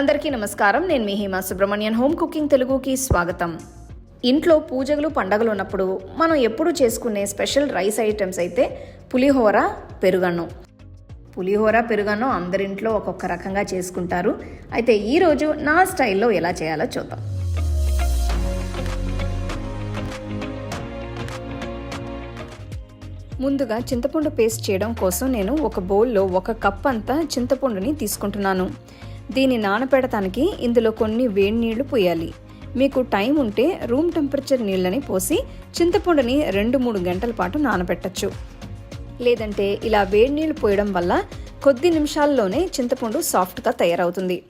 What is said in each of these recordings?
అందరికీ నమస్కారం. నేను మీ హేమా సుబ్రహ్మణ్యన్. హోమ్ కుకింగ్ తెలుగుకి స్వాగతం. ఇంట్లో పూజలు పండగలు ఉన్నప్పుడు మనం ఎప్పుడు చేసుకునే స్పెషల్ రైస్ ఐటమ్స్ అయితే పులిహోర పెరుగన్నం. పులిహోర పెరుగన్నం అందరింట్లో ఒక్కొక్క రకంగా చేసుకుంటారు. అయితే ఈరోజు నా స్టైల్లో ఎలా చేయాలో చూద్దాం. ముందుగా చింతపండు పేస్ట్ చేయడం కోసం నేను ఒక బౌల్లో ఒక కప్ అంతా చింతపండుని తీసుకుంటున్నాను. దీన్ని నానపెడటానికి ఇందులో కొన్ని వేడి నీళ్ళు పోయాలి. మీకు టైం ఉంటే రూమ్ టెంపరేచర్ నీళ్ళని పోసి చింతపండుని రెండు మూడు గంటల పాటు నానబెట్టచ్చు. లేదంటే ఇలా వేడి నీళ్ళు పోయడం వల్ల కొద్ది నిమిషాల్లోనే చింతపండు సాఫ్ట్గా తయారవుతుంది.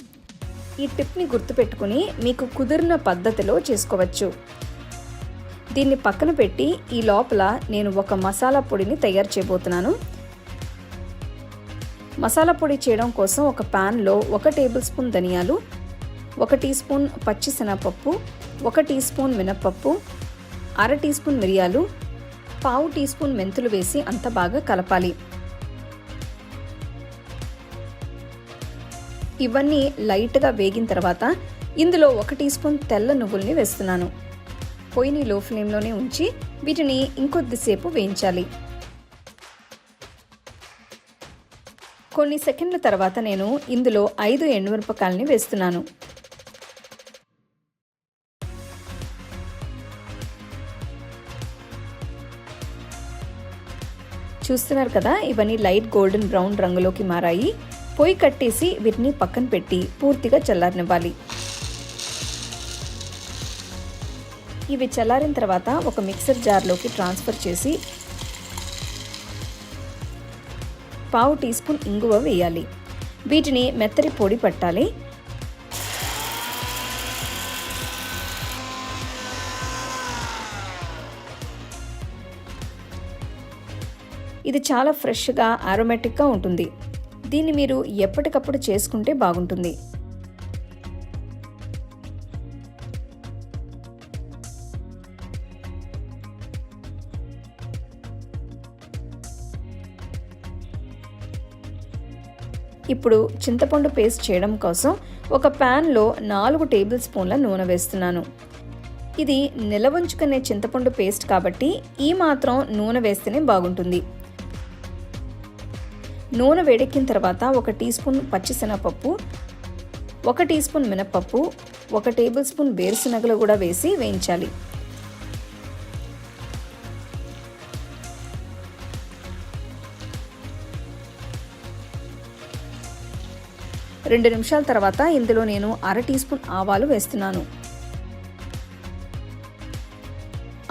ఈ టిప్ని గుర్తుపెట్టుకుని మీకు కుదిరిన పద్ధతిలో చేసుకోవచ్చు. దీన్ని పక్కన పెట్టి ఈ లోపల నేను ఒక మసాలా పొడిని తయారు చేయబోతున్నాను. మసాలా పొడి చేయడం కోసం ఒక ప్యాన్లో ఒక టేబుల్ స్పూన్ ధనియాలు ఒక టీ స్పూన్ పచ్చి శనగపప్పు ఒక టీ స్పూన్ మినప్పప్పు అర టీ స్పూన్ మిరియాలు పావు టీ స్పూన్ మెంతులు వేసి అంత బాగా కలపాలి. ఇవన్నీ లైట్గా వేగిన తర్వాత ఇందులో ఒక టీ స్పూన్ తెల్ల నువ్వుల్ని వేస్తున్నాను. పొయ్యిని లో ఫ్లేమ్లోనే ఉంచి వీటిని ఇంకొద్దిసేపు వేయించాలి. కొన్ని సెకండ్ల తర్వాత నేను ఇందులో ఐదు ఎండుమిరపకాయలని వేస్తున్నాను. చూస్తున్నారు కదా ఇవన్నీ లైట్ గోల్డెన్ బ్రౌన్ రంగులోకి మారాయి. పొయ్యి కట్టేసి వీటిని పక్కన పెట్టి పూర్తిగా చల్లారనివ్వాలి. ఇవి చల్లారిన తర్వాత ఒక మిక్సర్ జార్లోకి ట్రాన్స్ఫర్ చేసి పావు టీ స్పూన్ ఇంగువ వేయాలి. వీటిని మెత్తరి పొడి పట్టాలి. ఇది చాలా ఫ్రెష్గా ఆరోమేటిక్గా ఉంటుంది. దీన్ని మీరు ఎప్పటికప్పుడు చేసుకుంటే బాగుంటుంది. ఇప్పుడు చింతపండు పేస్ట్ చేయడం కోసం ఒక ప్యాన్లో నాలుగు టేబుల్ స్పూన్ల నూనె వేస్తున్నాను. ఇది నిలవంచుకునే చింతపండు పేస్ట్ కాబట్టి ఈ మాత్రం నూనె వేస్తేనే బాగుంటుంది. నూనె వేడెక్కిన తర్వాత ఒక టీ స్పూన్ పచ్చిశనగపప్పు ఒక టీ స్పూన్ మినపప్పు ఒక టేబుల్ స్పూన్ వేరుశనగలు కూడా వేసి వేయించాలి. రెండు నిమిషాల తర్వాత ఇందులో నేను అర టీ స్పూన్ ఆవాలు వేస్తున్నాను.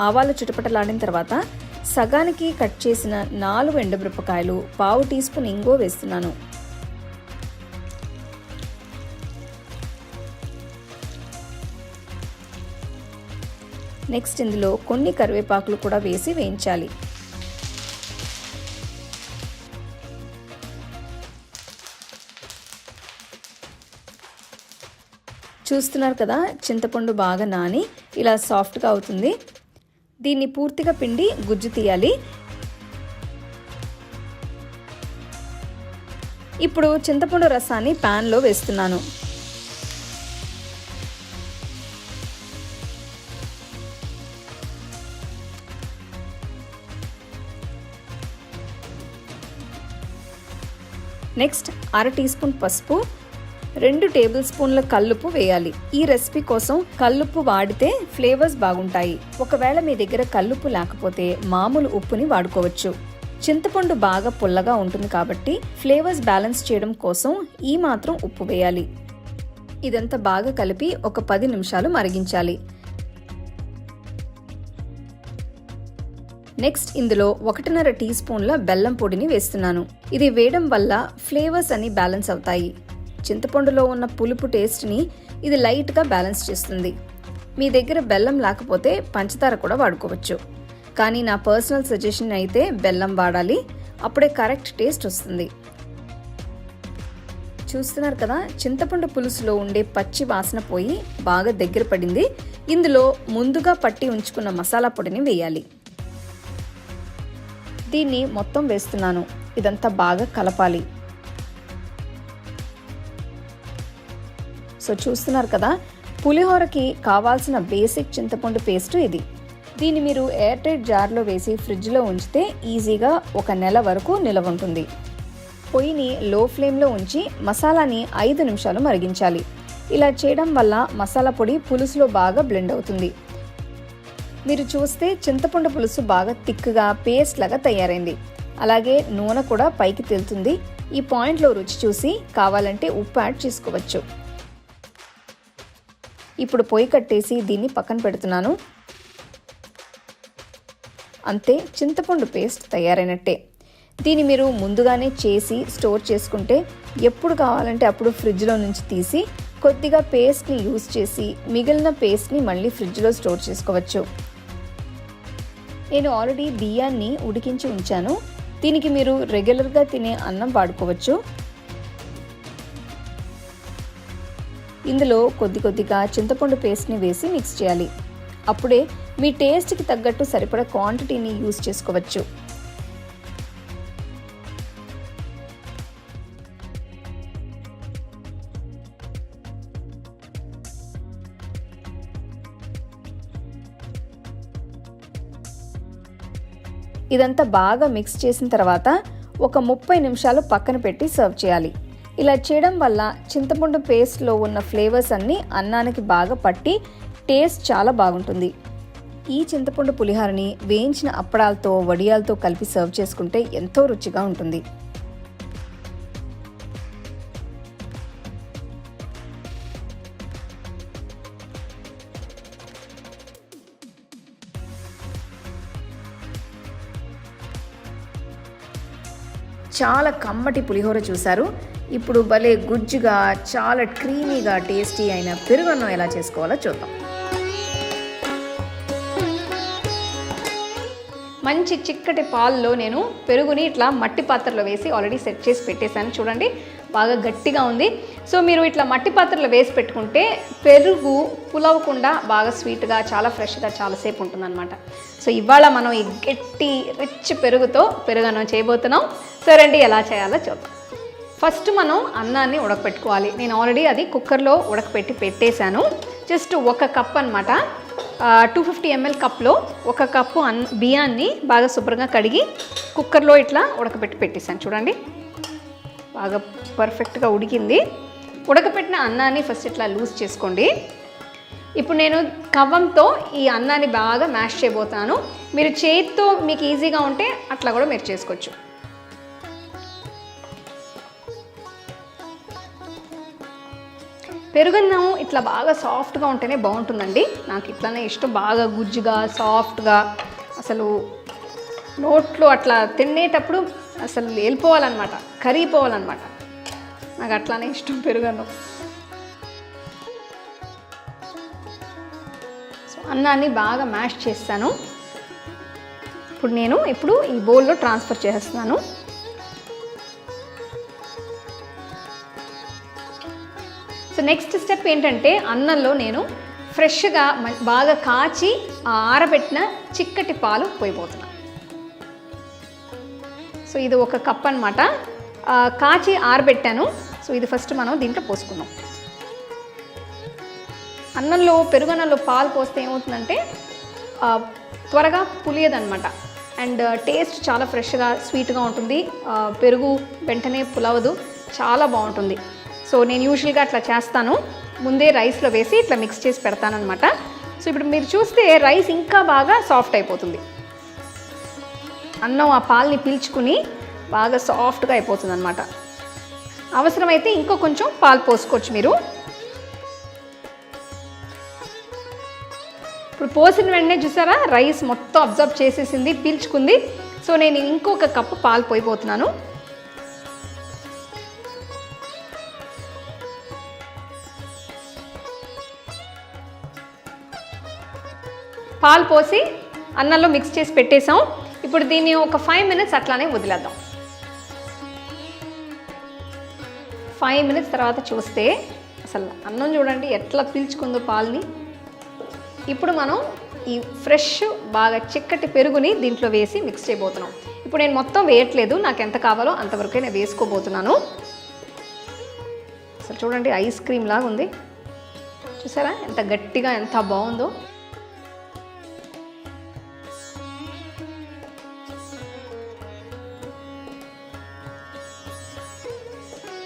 ఆవాలు చుటపటలాడిన తర్వాత సగానికి కట్ చేసిన నాలుగు ఎండుమిరపకాయలు పావు టీ స్పూన్ ఇంగో వేస్తున్నాను. నెక్స్ట్ ఇందులో కొన్ని కరివేపాకులు కూడా వేసి వేయించాలి. చూస్తున్నారు కదా చింతపండు బాగా నాని ఇలా సాఫ్ట్గా అవుతుంది. దీన్ని పూర్తిగా పిండి గుజ్జు తీయాలి. ఇప్పుడు చింతపండు రసాన్ని ప్యాన్లో వేస్తున్నాను. నెక్స్ట్ అర టీ స్పూన్ పసుపు రెండు టేబుల్ స్పూన్ల కల్లుపు వేయాలి. ఈ రెసిపీ కోసం కల్లుప్పు వాడితే ఫ్లేవర్స్ బాగుంటాయి. ఒకవేళ మీ దగ్గర కల్లుప్పు లేకపోతే మామూలు ఉప్పుని వాడుకోవచ్చు. చింతపండు బాగా పుల్లగా ఉంటుంది కాబట్టి ఫ్లేవర్స్ బ్యాలెన్స్ చేయడం కోసం ఈ మాత్రం ఉప్పు వేయాలి. ఇదంతా బాగా కలిపి ఒక పది నిమిషాలు మరిగించాలి. నెక్స్ట్ ఇందులో ఒకటిన్నర టీ స్పూన్ల బెల్లం పొడిని వేస్తున్నాను. ఇది వేయడం వల్ల ఫ్లేవర్స్ అన్ని బ్యాలెన్స్ అవుతాయి. చింతపండులో ఉన్న పులుపు టేస్ట్ని ఇది లైట్గా బ్యాలెన్స్ చేస్తుంది. మీ దగ్గర బెల్లం లేకపోతే పంచదార కూడా వాడుకోవచ్చు. కానీ నా పర్సనల్ సజెషన్ అయితే బెల్లం వాడాలి అప్పుడే కరెక్ట్ టేస్ట్ వస్తుంది. చూస్తున్నారు కదా చింతపండు పులుసులో ఉండే పచ్చి వాసన పోయి బాగా దగ్గర పడింది. ఇందులో ముందుగా పట్టి ఉంచుకున్న మసాలా పొడిని వేయాలి. దీన్ని మొత్తం వేస్తున్నాను. ఇదంతా బాగా కలపాలి. సో చూస్తున్నారు కదా పులిహోరకి కావాల్సిన బేసిక్ చింతపండు పేస్ట్ ఇది. దీన్ని మీరు ఎయిర్ టైట్ జార్లో వేసి ఫ్రిడ్జ్లో ఉంచితే ఈజీగా ఒక నెల వరకు నిలవ ఉంటుంది. పొయ్యిని లో ఫ్లేమ్లో ఉంచి మసాలాని ఐదు నిమిషాలు మరిగించాలి. ఇలా చేయడం వల్ల మసాలా పొడి పులుసులో బాగా బ్లెండ్ అవుతుంది. మీరు చూస్తే చింతపండు పులుసు బాగా తిక్కుగా పేస్ట్ లాగా తయారైంది. అలాగే నూనె కూడా పైకి తేలుతుంది. ఈ పాయింట్లో రుచి చూసి కావాలంటే ఉప్పు యాడ్ చేసుకోవచ్చు. ఇప్పుడు పొయ్యి కట్టేసి దీన్ని పక్కన పెడుతున్నాను. అంతే చింతపండు పేస్ట్ తయారైనట్టే. దీన్ని మీరు ముందుగానే చేసి స్టోర్ చేసుకుంటే ఎప్పుడు కావాలంటే అప్పుడు ఫ్రిడ్జ్లో నుంచి తీసి కొద్దిగా పేస్ట్ని యూజ్ చేసి మిగిలిన పేస్ట్ని మళ్ళీ ఫ్రిడ్జ్లో స్టోర్ చేసుకోవచ్చు. నేను ఆల్రెడీ బియ్యాన్ని ఉడికించి ఉంచాను. దీనికి మీరు రెగ్యులర్గా తినే అన్నం వాడుకోవచ్చు. ఇందులో కొద్ది కొద్దిగా చింతపండు పేస్ట్ని వేసి మిక్స్ చేయాలి. అప్పుడే మీ టేస్ట్కి తగ్గట్టు సరిపడ క్వాంటిటీని యూస్ చేసుకోవచ్చు. ఇదంతా బాగా మిక్స్ చేసిన తర్వాత ఒక ముప్పై నిమిషాలు పక్కన పెట్టి సర్వ్ చేయాలి. ఇలా చేయడం వల్ల చింతపండు పేస్ట్లో ఉన్న ఫ్లేవర్స్ అన్నీ అన్నానికి బాగా పట్టి టేస్ట్ చాలా బాగుంటుంది. ఈ చింతపండు పులిహోరని వేయించిన అప్పడాలతో వడియాలతో కలిపి సర్వ్ చేసుకుంటే ఎంతో రుచిగా ఉంటుంది. చాలా కమ్మటి పులిహోర చూశారు. ఇప్పుడు భలే గుజ్జుగా చాలా క్రీమీగా టేస్టీ అయిన పెరుగన్నం ఎలా చేసుకోవాలో చూద్దాం. మంచి చిక్కటి పాల్లో నేను పెరుగుని ఇట్లా మట్టి పాత్రలో వేసి ఆల్రెడీ సెట్ చేసి పెట్టేశాను. చూడండి బాగా గట్టిగా ఉంది. సో మీరు ఇట్లా మట్టి పాత్రలో వేసి పెట్టుకుంటే పెరుగు పులవకుండా బాగా స్వీట్గా చాలా ఫ్రెష్గా చాలాసేపు ఉంటుందన్నమాట. సో ఇవాళ మనం ఈ గట్టి రిచ్ పెరుగుతో పెరుగన్నం చేయబోతున్నాం. సో రండి ఎలా చేయాలో చూద్దాం. ఫస్ట్ మనం అన్నాన్ని ఉడకపెట్టుకోవాలి. నేను ఆల్రెడీ అది కుక్కర్లో ఉడకపెట్టి పెట్టేశాను. జస్ట్ ఒక కప్ అనమాట టూ ఫిఫ్టీ ఎంఎల్ కప్లో ఒక కప్పు అన్ బియ్యాన్ని బాగా శుభ్రంగా కడిగి కుక్కర్లో ఇట్లా ఉడకపెట్టి పెట్టేశాను. చూడండి. బాగా పర్ఫెక్ట్గా ఉడికింది. ఉడకపెట్టిన అన్నాన్ని ఫస్ట్ ఇట్లా లూజ్ చేసుకోండి. ఇప్పుడు నేను కవ్వంతో ఈ అన్నాన్ని బాగా మ్యాష్ చేయబోతాను. మీరు చేతితో మీకు ఈజీగా ఉంటే అట్లా కూడా మీరు చేసుకోవచ్చు. పెరుగన్నం ఇట్లా బాగా సాఫ్ట్గా ఉంటేనే బాగుంటుందండి. నాకు ఇట్లానే ఇష్టం. బాగా గుజ్జుగా సాఫ్ట్గా అసలు నోట్లో అట్లా తినేటప్పుడు అసలు వెళ్ళిపోవాలన్నమాట కరిగిపోవాలన్నమాట. నాకు అట్లానే ఇష్టం పెరుగన్నం. సో అన్నాన్ని బాగా మ్యాష్ చేస్తాను. ఇప్పుడు నేను ఇప్పుడు ఈ బౌల్లో ట్రాన్స్ఫర్ చేస్తున్నాను నెక్స్ట్ స్టెప్ ఏంటంటే అన్నంలో నేను ఫ్రెష్గా బాగా కాచి ఆరబెట్టిన చిక్కటి పాలు పోయిపోతున్నా సో ఇది ఒక కప్ అనమాట కాచి ఆరబెట్టాను. సో ఇది ఫస్ట్ మనం దీంట్లో పోసుకుందాం. అన్నంలో పెరుగన్నంలో పాలు పోస్తే ఏమవుతుందంటే త్వరగా పులియదనమాట అండ్ టేస్ట్ చాలా ఫ్రెష్గా స్వీట్గా ఉంటుంది. పెరుగు వెంటనే పులవదు. చాలా బాగుంటుంది. సో నేను యూజువల్గా అట్లా చేస్తాను. ముందే రైస్లో వేసి ఇట్లా మిక్స్ చేసి పెడతానమాట సో ఇప్పుడు మీరు చూస్తే రైస్ ఇంకా బాగా సాఫ్ట్ అయిపోతుంది. అన్నం ఆ పాల్ని పీల్చుకుని బాగా సాఫ్ట్గా అయిపోతుంది అనమాట అవసరమైతే ఇంకో కొంచెం పాలు పోసుకోవచ్చు మీరు. ఇప్పుడు పోసిన వెంటనే చూసారా? రైస్ మొత్తం అబ్జర్వ్ చేసేసింది పీల్చుకుంది. సో నేను ఇంకొక కప్పు పాలు పోయిపోతున్నాను పాలు పోసి అన్నంలో మిక్స్ చేసి పెట్టేసాం ఇప్పుడు దీన్ని ఒక ఫైవ్ మినిట్స్ అట్లానే వదిలేద్దాం. ఫైవ్ మినిట్స్ తర్వాత చూస్తే అసలు అన్నం చూడండి ఎట్లా పీల్చుకుందో పాలని. ఇప్పుడు మనం ఈ ఫ్రెష్ బాగా చిక్కటి పెరుగుని దీంట్లో వేసి మిక్స్ చేయబోతున్నాం. ఇప్పుడు నేను మొత్తం వేయట్లేదు నాకు ఎంత కావాలో అంతవరకే నేను వేసుకోబోతున్నాను. అసలు చూడండి ఐస్ క్రీమ్ లాగా ఉంది చూసారా? ఎంత గట్టిగా ఎంత బాగుందో.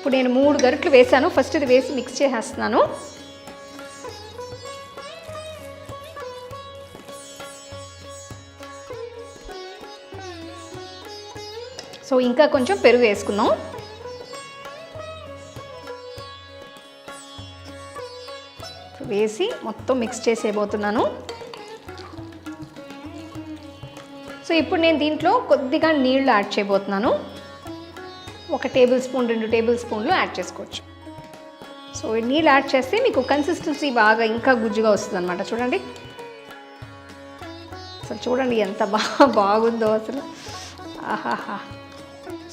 ఇప్పుడు నేను మూడు గరిట్లు వేసాను ఫస్ట్ ఇది వేసి మిక్స్ చేసేస్తున్నాను. సో ఇంకా కొంచెం పెరుగు వేసుకుందాం. వేసి మొత్తం మిక్స్ చేసేయబోతున్నాను. సో ఇప్పుడు నేను దీంట్లో కొద్దిగా నీళ్ళు యాడ్ చేయబోతున్నాను. ఒక టేబుల్ స్పూన్ రెండు టేబుల్ స్పూన్లు యాడ్ చేసుకోవచ్చు. సో నీళ్ళు యాడ్ చేస్తే మీకు కన్సిస్టెన్సీ బాగా ఇంకా గుజ్జుగా వస్తుంది అనమాట చూడండి. అసలు చూడండి ఎంత బాగా బాగుందో అసలు. ఆహాహా.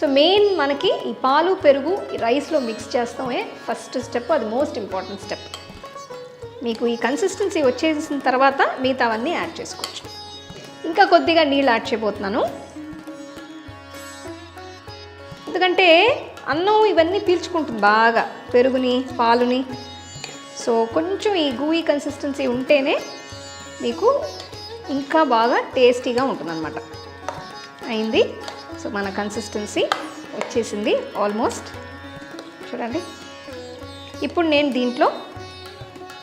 సో మెయిన్ మనకి ఈ పాలు పెరుగు ఈ రైస్లో మిక్స్ చేస్తామే. ఫస్ట్ స్టెప్ అది మోస్ట్ ఇంపార్టెంట్ స్టెప్ మీకు ఈ కన్సిస్టెన్సీ వచ్చేసిన తర్వాత మిగతావన్నీ యాడ్ చేసుకోవచ్చు. ఇంకా కొద్దిగా నీళ్ళు యాడ్ చేయబోతున్నాను. ఎందుకంటే అన్నం ఇవన్నీ పీల్చుకుంటుంది బాగా. పెరుగుని పాలుని. సో కొంచెం ఈ గూయి కన్సిస్టెన్సీ ఉంటేనే మీకు ఇంకా బాగా టేస్టీగా ఉంటుందన్నమాట. అయింది. సో మన కన్సిస్టెన్సీ వచ్చేసింది ఆల్మోస్ట్ చూడండి. ఇప్పుడు నేను దీంట్లో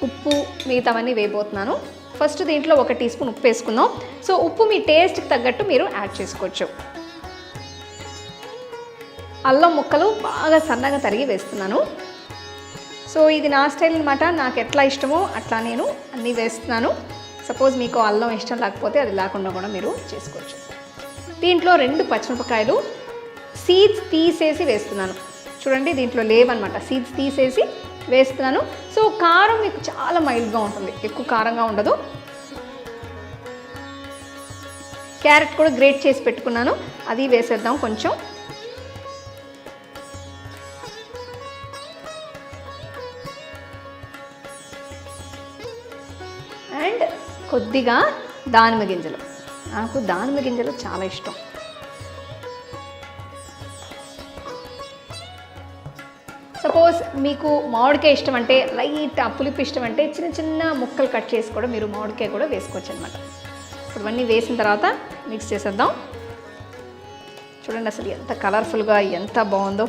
ఉప్పు మిగతావన్నీ వేయబోతున్నాను. ఫస్ట్ దీంట్లో ఒక టీ స్పూన్ ఉప్పు వేసుకుందాం. సో ఉప్పు మీ టేస్ట్కి తగ్గట్టు మీరు యాడ్ చేసుకోవచ్చు. అల్లం ముక్కలు బాగా సన్నగా తరిగి వేస్తున్నాను. సో ఇది నా స్టైల్ అనమాట నాకు ఎట్లా ఇష్టమో అట్లా నేను అన్నీ వేస్తున్నాను. సపోజ్ మీకు అల్లం ఇష్టం లేకపోతే అది లేకుండా కూడా మీరు చేసుకోవచ్చు. దీంట్లో రెండు పచ్చిమిరపకాయలు సీడ్స్ తీసేసి వేస్తున్నాను. చూడండి దీంట్లో లేవన్నమాట. సీడ్స్ తీసేసి వేస్తున్నాను. సో కారం మీకు చాలా మైల్డ్గా ఉంటుంది. ఎక్కువ కారంగా ఉండదు. క్యారెట్ కూడా గ్రేట్ చేసి పెట్టుకున్నాను. అది వేసేద్దాం కొంచెం. కొద్దిగా దానిమ్మ గింజలు. నాకు దానిమ్మ గింజలు చాలా ఇష్టం. సపోజ్ మీకు మామిడికాయ ఇష్టం అంటే లైట్ ఆ పులుపు ఇష్టం అంటే చిన్న చిన్న ముక్కలు కట్ చేసి కూడా మీరు మామిడికాయ కూడా వేసుకోవచ్చు అనమాట ఇప్పుడు ఇవన్నీ వేసిన తర్వాత మిక్స్ చేసేద్దాం. చూడండి అసలు ఎంత కలర్ఫుల్గా ఎంత బాగుందో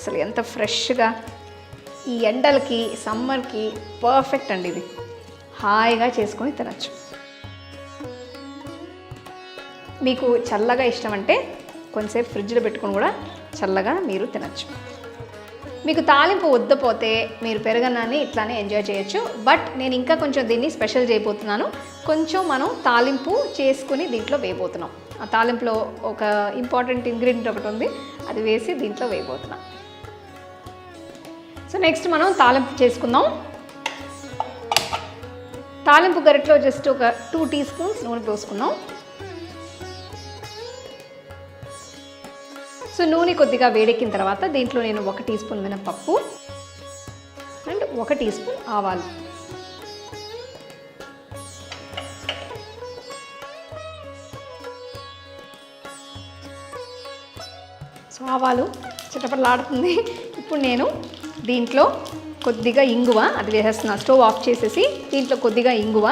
అసలు ఎంత ఫ్రెష్గా. ఈ ఎండలకి సమ్మర్కి పర్ఫెక్ట్ అండి ఇది. హాయిగా చేసుకొని తినచ్చు. మీకు చల్లగా ఇష్టం అంటే కొంచెంసేపు ఫ్రిడ్జ్లో పెట్టుకొని కూడా చల్లగా మీరు తినచ్చు. మీకు తాలింపు వద్దపోతే మీరు పెరగన్నాన్ని ఇట్లానే ఎంజాయ్ చేయొచ్చు. బట్ నేను ఇంకా కొంచెం దీన్ని స్పెషల్ చేయబోతున్నాను. కొంచెం మనం తాలింపు చేసుకుని దీంట్లో వేయబోతున్నాం. ఆ తాలింపులో ఒక ఇంపార్టెంట్ ఇంగ్రీడియంట్ ఒకటి ఉంది. అది వేసి దీంట్లో వేయబోతున్నాం. సో నెక్స్ట్ మనం తాలింపు చేసుకుందాం. తాలింపు గరిటలో జస్ట్ ఒక టూ టీ స్పూన్స్ నూనె పోసుకున్నాం. సో నూనె కొద్దిగా వేడెక్కిన తర్వాత దీంట్లో నేను ఒక టీ స్పూన్ మినపప్పు అండ్ ఒక టీ స్పూన్ ఆవాలు. సో ఆవాలు చిటపటలాడుతుంది. ఇప్పుడు నేను దీంట్లో కొద్దిగా ఇంగువ అది వేసేస్తున్నా. స్టవ్ ఆఫ్ చేసేసి దీంట్లో కొద్దిగా ఇంగువ.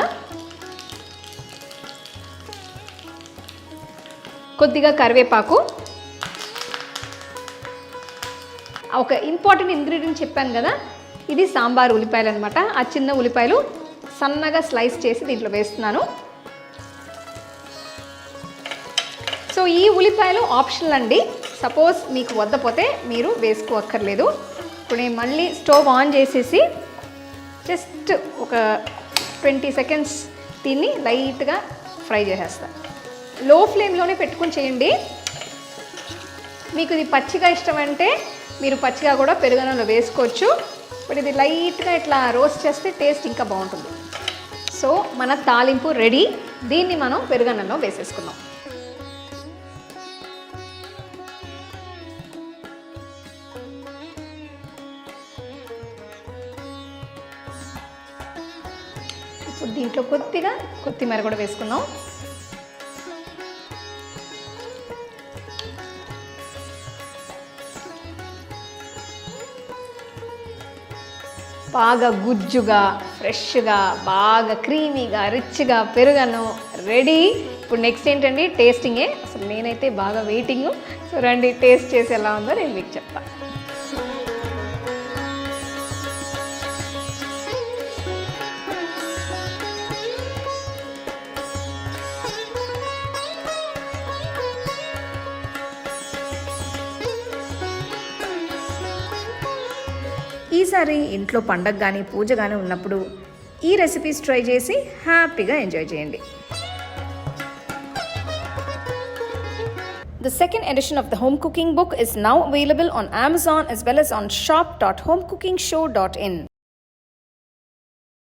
కొద్దిగా కరివేపాకు. ఒక ఇంపార్టెంట్ ఇంగ్రీడియంట్ చెప్పాను కదా ఇది సాంబార్ ఉల్లిపాయలు అనమాట ఆ చిన్న ఉల్లిపాయలు సన్నగా స్లైస్ చేసి దీంట్లో వేస్తున్నాను. సో ఈ ఉల్లిపాయలు ఆప్షనల్ అండి. సపోజ్ మీకు వద్దపోతే మీరు వేసుకోక్కర్లేదు ఇప్పుడు నేను మళ్ళీ స్టవ్ ఆన్ చేసేసి జస్ట్ ఒక ట్వంటీ సెకండ్స్ దీన్ని లైట్గా ఫ్రై చేసేస్తాను లో ఫ్లేమ్లోనే పెట్టుకుని చేయండి. మీకు ఇది పచ్చిగా ఇష్టమంటే మీరు పచ్చిగా కూడా పెరుగన్నంలో వేసుకోవచ్చు. బట్ ఇది లైట్గా ఇట్లా రోస్ట్ చేస్తే టేస్ట్ ఇంకా బాగుంటుంది. సో మన తాలింపు రెడీ. దీన్ని మనం పెరుగన్నంలో వేసేసుకుందాం. దీంట్లో కొద్దిగా కొత్తిమీర కూడా వేసుకుందాం. బాగా గుజ్జుగా ఫ్రెష్గా బాగా క్రీమీగా రిచ్గా పెరుగను రెడీ. ఇప్పుడు నెక్స్ట్ ఏంటండి? టేస్టింగే. అసలు నేనైతే బాగా వెయిటింగ్. సో రండి టేస్ట్ చేసి ఎలా ఉందో నేను మీకు చెప్తాను ఈసారి ఇంట్లో పండగ కానీ పూజ కానీ ఉన్నప్పుడు ఈ రెసిపీస్ ట్రై చేసి హ్యాపీగా ఎంజాయ్ చేయండి The second edition of the home cooking book is now available on Amazon as well as on shop.homecookingshow.in.